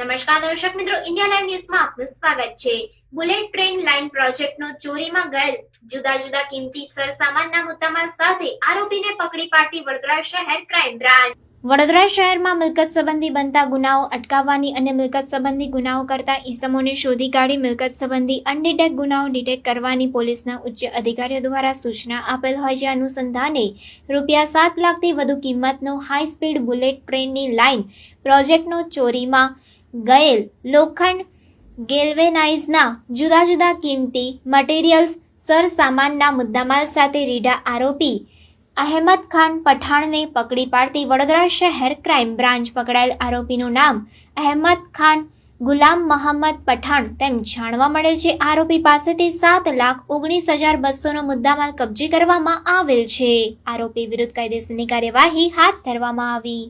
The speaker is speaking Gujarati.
નમસ્કાર દર્શક મિત્રો ઇન્ડિયા લાઈવ ન્યૂઝમાં આપનું સ્વાગત છે. બુલેટ ટ્રેન લાઇન પ્રોજેક્ટનો ચોરીમાં ગયેલ જુદા જુદા કિંમતી સરસામાનના મુદ્દામાલ સાથે આરોપીને પકડી પાડતી વડોદરા શહેર ક્રાઇમ બ્રાન્ચ વડોદરા શહેરમાં મિલકત સંબંધી બનતા ગુનાઓ અટકાવવાની અને મિલકત સંબંધી ગુનાઓ કરતા ઈસમોને શોધી કાઢી મિલકત સંબંધી અનડિટેક ગુનાઓ ડિટેક્ટ કરવાની પોલીસના ઉચ્ચ અધિકારીઓ દ્વારા સૂચના આપેલ હોય છે અનુસંધાને રૂપિયા સાત લાખથી વધુ કિંમતનો હાઈ સ્પીડ બુલેટ ટ્રેનની લાઇન પ્રોજેક્ટનો ચોરીમાં ગયેલ લોખંડ ગેલ્વેનાઇઝના જુદા જુદા કિંમતી મટીરિયલ્સ સરસામાનના મુદ્દામાલ સાથે રીઢા આરોપી અહેમદ ખાન પઠાણને પકડી પાડતી વડોદરા શહેર ક્રાઇમ બ્રાન્ચ પકડાયેલ આરોપીનું નામ અહેમદ ખાન ગુલામ મહંમદ પઠાણ તેમ જાણવા મળેલ છે. આરોપી પાસેથી સાત લાખ ઓગણીસ હજાર બસોનો મુદ્દામાલ કબજે કરવામાં આવેલ છે. આરોપી વિરુદ્ધ કાયદેસરની કાર્યવાહી હાથ ધરવામાં આવી.